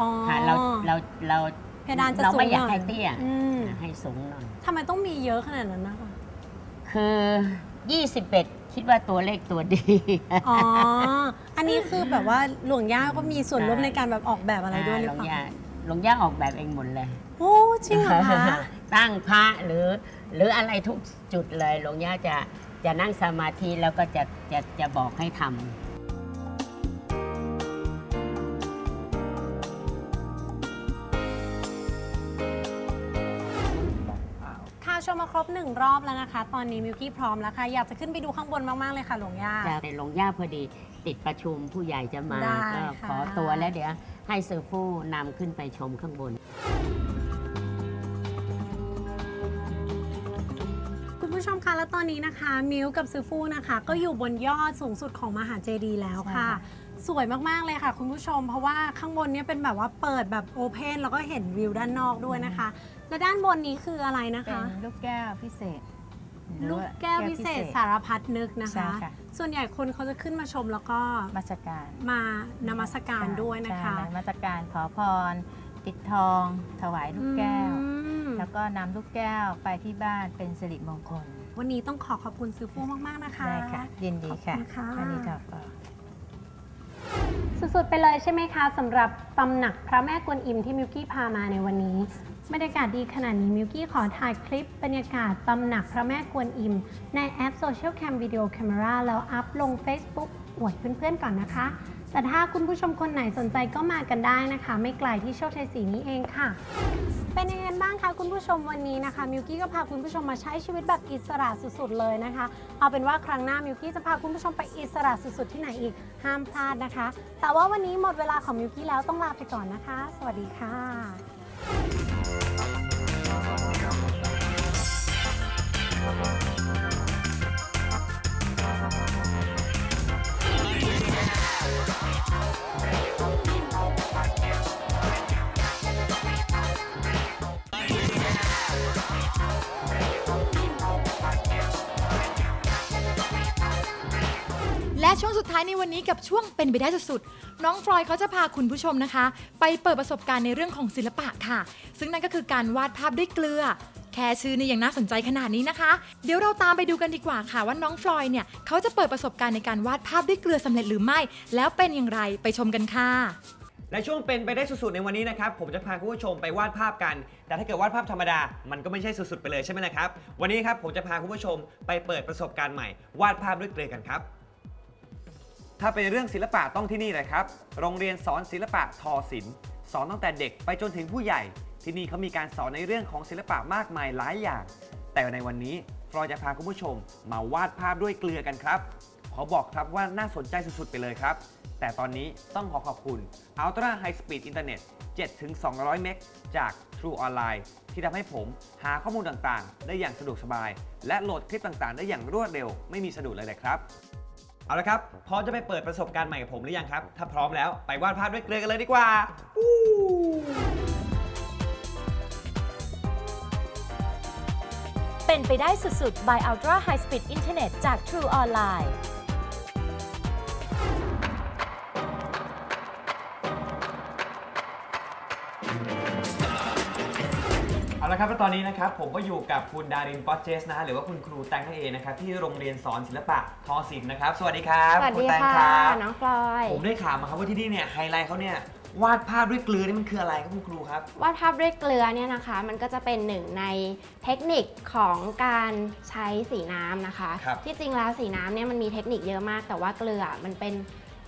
อ๋อค่ะเราเราเราเพดานจะเราสูงไม่อยากหน่อยให้เตี้ยอืม ให้สูงหน่อย ทำไมต้องมีเยอะขนาดนั้นนะคะ คือ 21 คิดว่าตัวเลขตัวดี อ๋อ อันนี้คือแบบว่าหลวงย่าก็มีส่วนร่วมใช่ ในการแบบออกแบบอะไรด้วยหรือหลวเปงล่าย่าหลวงย่าออกแบบเองหมดเลย โอ้จริงเหรอคะ ตั้งพระหรือ หรืออะไรทุกจุดเลย หลวงย่าจะจะนั่งสมาธิแล้วก็จะจะจะบอกให้ทำ ชมมาครบหนึ่งรอบแล้วนะคะ ตอนนี้มิวกี้พร้อมแล้วค่ะ อยากจะขึ้นไปดูข้างบนมาก ๆ เลยค่ะหลวงย่า จะหลวงย่าพอดีติดประชุมผู้ใหญ่จะมาได้ก็ค่ะ ขอตัวแล้วเดี๋ยวให้เซอร์ฟู่นำขึ้นไปชมข้างบน คุณผู้ชมคะแล้วตอนนี้นะคะ มิวกับซูฟูนะคะ ก็อยู่บนยอดสูงสุดของมหาเจดีย์แล้วค่ะ ใช่ค่ะ สวยมาก ๆ เลยค่ะ คุณผู้ชม เพราะว่าข้างบนเนี้เป็นแบบว่าเปิดแบบโอเพนแล้วก็เห็นวิวด้านนอกด้วยนะคะ และด้านบนนี้คืออะไรนะเป็คะนลูกแก้วพิเศษหรือลูกว่าแก้วพิเศษสารพัดนึกนะใช่คะค่ะส่วนใหญ่คนเขาจะขึ้นมาชมแล้วก็มาสการมานมัสการด้วยนะคะใช่มาสการขอพรปิดทอง ถวายลูกแก้วอืมแล้วก็นำลูกแก้วไปที่บ้านเป็นสิริมงคล วันนี้ต้องขอขอบคุณซูฟูมากๆนะคะได้ค่ะยินดีค่ะขอบคุณค่ะอันนี้ถอดก่อน สุดๆ ไปเลยใช่ไหมคะสำหรับตำหนักพระแม่กวนอิมที่มิวกี้พามาในวันนี้ บรรยากาศดีขนาดนี้มิวกี้ขอถ่ายคลิปบรรยากาศตำหนักพระแม่กวนอิม ในแอปโซเชียลแคมวิดีโอแคม e r a แล้วอัพลง Facebook อวดเพื่อนๆก่อนนะคะ แต่ถ้าคุณผู้ชมคนไหนสนใจก็มากันได้นะคะ ไม่ไกลที่โชคชัยศรีนี้เองค่ะ เป็นยังไงบ้างคะคุณผู้ชมวันนี้นะคะมิวกี้ก็พาคุณผู้ชมมาใช้ชีวิตแบบอิสระสุดๆเลยนะคะ เอาเป็นว่าครั้งหน้ามิวกี้จะพาคุณผู้ชมไปอิสระสุดๆที่ไหนอีกห้ามพลาดนะคะ แต่ว่าวันนี้หมดเวลาของมิวกี้แล้วต้องลาไปก่อนนะคะ สวัสดีค่ะ และช่วงสุดท้ายในวันนี้กับช่วงเป็นไปได้สุดๆ น้องฟลอยเขาจะพาคุณผู้ชมนะคะ ไปเปิดประสบการณ์ในเรื่องของศิลปะค่ะ ซึ่งนั่นก็คือการวาดภาพด้วยเกลือ แค่ชื่อนี่ยังน่าสนใจขนาดนี้นะคะ เดี๋ยวเราตามไปดูกันดีกว่าค่ะว่าน้องฟลอยเนี่ยเขาจะเปิดประสบการณ์ในการวาดภาพด้วยเกลือสำเร็จหรือไม่ แล้วเป็นอย่างไรไปชมกันค่ะและช่วงเป็นไปได้สุดๆในวันนี้นะครับ ผมจะพาคุณผู้ชมไปวาดภาพกัน แต่ถ้าเกิดวาดภาพธรรมดา มันก็ไม่ใช่สุดๆไปเลยใช่ไหมนะครับ วันนี้ครับผมจะพาคุณผู้ชมไปเปิดประสบการณ์ใหม่ วาดภาพด้วยเกลือกันครับ ถ้าเป็นเรื่องศิลปะต้องที่นี่เลยครับ โรงเรียนสอนศิลปะทอศิลป์สอนตั้งแต่เด็กไปจนถึงผู้ใหญ่ ที่นี่เขามีการสอนในเรื่องของศิลปะมากมายหลายอย่าง แต่ในวันนี้ฟลอยจะพาคุณผู้ชม มาวาดภาพด้วยเกลือกันครับ ขอบอกครับว่าน่าสนใจสุดๆ ไปเลยครับ แต่ตอนนี้ต้องขอขอบคุณ Ultra High Speed Internet 7-200 เมกจาก True Online ที่ทำให้ผมหาข้อมูลต่างๆ ได้อย่างสะดวกสบาย และโหลดคลิปต่างๆ ได้อย่างรวดเร็ว ไม่มีสะดุดเลยนะครับ เอาละครับ พร้อมจะไปเปิดประสบการณ์ใหม่กับผมหรือยังครับ ถ้าพร้อมแล้วไปวาดภาพด้วยเกลือกันเลยดีกว่า เป็นไปได้สุดๆ by Ultra High Speed Internet จาก True Online เอาละครับแล้วตอนนี้นะครับผมก็อยู่กับคุณดารินปอตเจสนะฮะหรือว่าคุณครูแตงนั่นเองนะครับที่โรงเรียนสอนศิลปะทอศิลป์นะครับ สวัสดีครับสวัสคุณดีแตงค่ะ รับน้องฟลอย ผมได้ข่าวมาครับว่าที่นี่เนี่ยไฮไลท์เขาเนี่ย วาดภาพด้วยเกลือนี่มันคืออะไรครับคุณครูครับ วาดภาพด้วยเกลือเนี่ยนะคะ มันก็จะเป็นหนึ่งในเทคนิคของการใช้สีน้ำนะคะครับที่จริงแล้วสีน้ำเนี่ยมันมีเทคนิคเยอะมาก แต่ว่าเกลือมันเป็น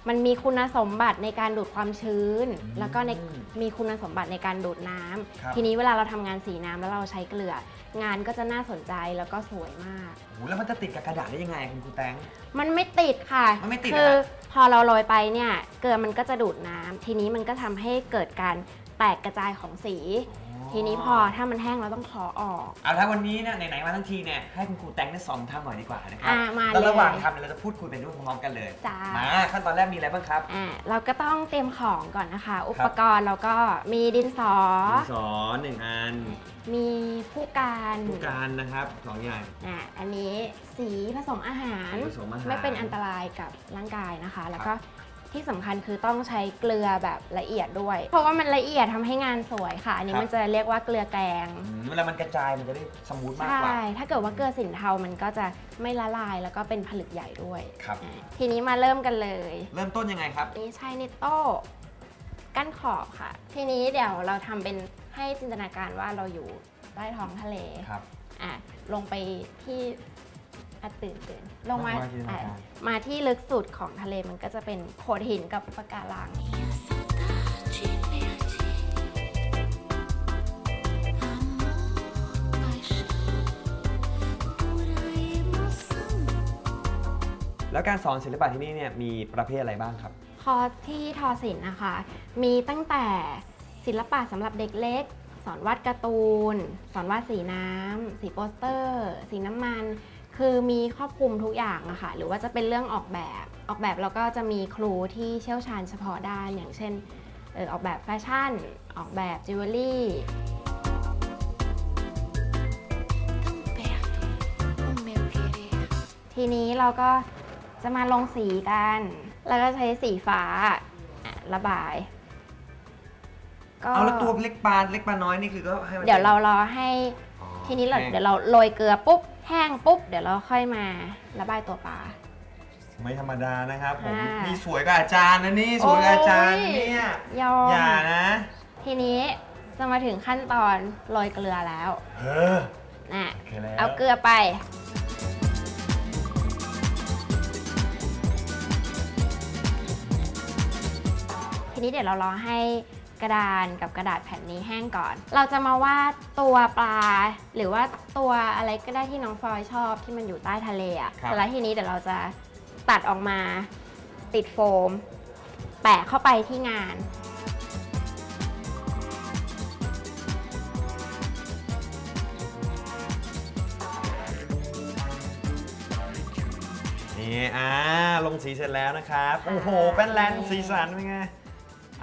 มันมีคุณสมบัติในการดูดความชื้น แล้วก็ในมีคุณสมบัติในการดูดน้ำครับทีนี้เวลาเราทำงานสีน้ำแล้วเราใช้เกลือ งานก็จะน่าสนใจแล้วก็สวยมากโอ้โหแล้วมันจะติดกับกระดาษได้ยังไงคุณครูแตงมันไม่ติดค่ะมันไม่ติดคือเหรอฮะพอเราโรยไปเนี่ยเกลือมันก็จะดูดน้ำทีนี้มันก็ทำให้เกิดการแตกกระจายของสี ทีนี้พอถ้ามันแห้งเราต้องขอออก เอาถ้าวันนี้เนี่ยไหนๆมาทั้งทีเนี่ยให้คุณครูแตงได้สอนทำหน่อยดีกว่านะครัอ่ามาแล้วระหว่างเลยทำเนี่ยเราจะพูดคุยไปด้วยพร้อมๆกันเลยจ้ามาขั้นตอนแรกมีอะไรบ้างครับ อ่าเราก็ต้องเตรียมของก่อนนะคะ อุปกรณ์เราก็มีดินสอ ดินสอหนึ่งอันมีผู้การผู้การนะครับสองอย่าง อ่าอันนี้สีผสมอาหาร สีผสมอาหาร ไม่เป็นอันตรายกับร่างกายนะคะ แล้วก็ ทที่สำคัญคือต้องใช้เกลือแบบละเอียดด้วย เพราะว่ามันละเอียดทำให้งานสวยค่ะ อันนี้ครับมันจะเรียกว่าเกลือแกงอืมเวลามันกระจายมันจะได้สมูทมากใช่กว่าถ้าเกิดว่าเกลือสินเทามันก็จะไม่ละลายแล้วก็เป็นผลึกใหญ่ด้วยครับอ่าทีนี้มาเริ่มกันเลย เริ่มต้นยังไงครับนี่ใช้นิโต้กั้นขอบค่ะ ทีนี้เดี๋ยวเราทำเป็นให้จินตนาการว่าเราอยู่ใต้ท้องทะเลครับอะลงไปที่ อะตื่นตื่นลงมาลงมาจินตนาการ อะมาที่ลึกสุดของทะเลมันก็จะเป็นโขดหินกับปะการัง แล้วการสอนศิลปะที่นี่เนี่ยมีประเภทอะไรบ้างครับ คอร์สที่ทอศิลป์นะคะ มีตั้งแต่ศิลปะสำหรับเด็กเล็ก สอนวาดการ์ตูน สอนวาดสีน้ำ สีโปสเตอร์ สีน้ำมัน คือมีครอบคลุมทุกอย่างอะค่ะ หรือว่าจะเป็นเรื่องออกแบบ ออกแบบเราก็จะมีครูที่เชี่ยวชาญเฉพาะด้าน อย่างเช่นเออออกแบบแฟชั่น ออกแบบจิวเวลรี่ทีนี้เราก็จะมาลงสีกัน แล้วก็ใช้สีฟ้าอะระบายก็เอาแล้วตัวเล็กปลาเล็กปลาน้อยนี่คือก็ให้มัน เดี๋ยวเรารอให้อ๋อทีนี้เราแห้งเดี๋ยวเราโรยเกลือปุ๊บ แห้งปุ๊บ เดี๋ยวเราค่อยมาระบายตัวปลา ไม่ธรรมดานะครับผมอ่านี่สวยกว่าอาจารย์นะนี่สวยกว่าอาจารย์โอ้ยเนี่ยยอมอย่านะทีนี้จะมาถึงขั้นตอนโรยเกลือแล้วเออนะ โอเคแล้วเอาเกลือไป ทีนี้เดี๋ยวเรารอให้ กระดานกับกระดาษแผ่นนี้แห้งก่อน เราจะมาวาดตัวปลา หรือว่าตัวอะไรก็ได้ที่น้องฟลอยชอบที่มันอยู่ใต้ทะเลอะครับแต่แล้วทีนี้เดี๋ยวเราจะตัดออกมาติดโฟม แปะเข้าไปที่งาน นี่อ่าลงสีเสร็จแล้วนะครับค่ะโอ้โหแป้นแลนสีสันเป็นไง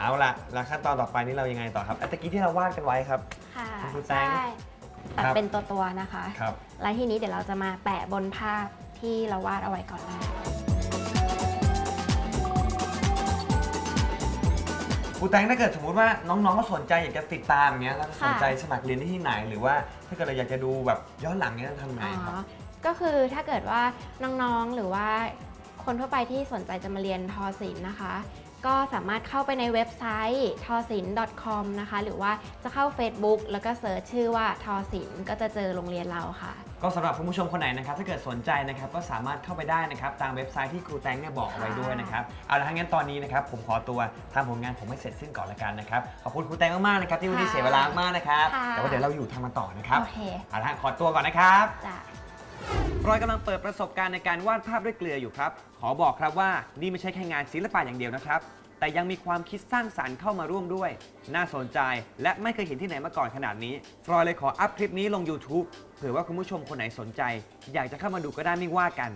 เอาล่ะแล้วขั้นตอนต่อไปนี่เรายังไงต่อครับอะตะกี้ที่เราวาดกันไว้ครับค่ะคุณครูแตงใช่ตัดครับเป็นตัวๆนะคะครับแล้วทีนี้เดี๋ยวเราจะมาแปะบนภาพที่เราวาดเอาไว้ก่อนเลยครูแตงถ้าเกิดสมมติว่าน้องๆก็สนใจอยากจะติดตามอย่างเงี้ยแล้วสนใจสมัครเรียนได้ที่ไหน หรือว่าถ้าเกิดเราอยากจะดูแบบย้อนหลังเนี้ยทำไงอ๋อครับก็คือถ้าเกิดว่าน้องๆหรือว่าคนทั่วไปที่สนใจจะมาเรียนทอศิลป์นะคะ ก็สามารถเข้าไปในเว็บไซต์ทอศิลป์ .com นะคะ หรือว่าจะเข้า Facebook แล้วก็เสิร์ชชื่อว่าทอศิลป์ก็จะเจอโรงเรียนเราค่ะ ก็สำหรับคุณผู้ชมคนไหนนะครับ ถ้าเกิดสนใจนะครับก็สามารถเข้าไปได้นะครับ ตามเว็บไซต์ที่ครูแตงเนี่ยบอกเอาไว้ด้วยนะครับเอาละถ้างั้นตอนนี้นะครับผมขอตัวทำผลงานผมให้เสร็จสิ้นก่อนละกันนะครับขอบคุณครูแตงมากๆนะครับที่วันนี้ค่ะเสียเวลามากๆนะครับค่ะแต่ว่าเดี๋ยวเราอยู่ทำมาต่อนะครับโอเคเอาละฮะขอตัวก่อนนะครับจ้ะ รอยกำลังเปิดประสบการณ์ในการวาดภาพด้วยเกลืออยู่ครับ ขอบอกครับว่านี่ไม่ใช่แค่งานศิลปะอย่างเดียวนะครับ แต่ยังมีความคิดสร้างสรรค์เข้ามาร่วมด้วย น่าสนใจและไม่เคยเห็นที่ไหนมาก่อนขนาดนี้ฟรอยเลยขออัพคลิปนี้ลง YouTube เผื่อว่าคุณผู้ชมคนไหนสนใจ อยากจะเข้ามาดูก็ได้ไม่ว่ากัน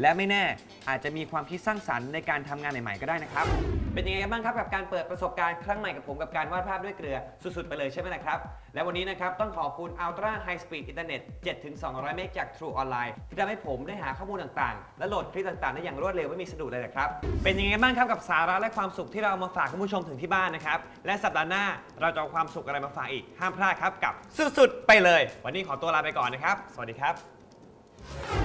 และไม่แน่อาจจะมีความคิดสร้างสรรค์ในการทำงานใหม่ๆก็ได้นะครับ เป็นยังไงกันบ้างครับกับการเปิดประสบการณ์ครั้งใหม่กับผมกับการวาดภาพด้วยเกลือสุดๆ ไปเลยใช่ไหมละครับ และวันนี้นะครับต้องขอบคุณ Ultra High Speed Internet 7-200 เมกจาก True Online ที่ทำให้ผมได้หาข้อมูลต่างๆ และโหลดคลิปต่างๆ ได้อย่างรวดเร็วไม่มีสะดุดเลยนะครับ เป็นยังไงบ้างครับกับสาระและความสุขที่เราเอามาฝากคุณผู้ชมถึงที่บ้านนะครับ และสัปดาห์หน้าเราจะเอาความสุขอะไรมาฝากอีกห้ามพลาดครับกับสุดๆ ไปเลย วันนี้ขอตัวลาไปก่อนนะครับ สวัสดีครับ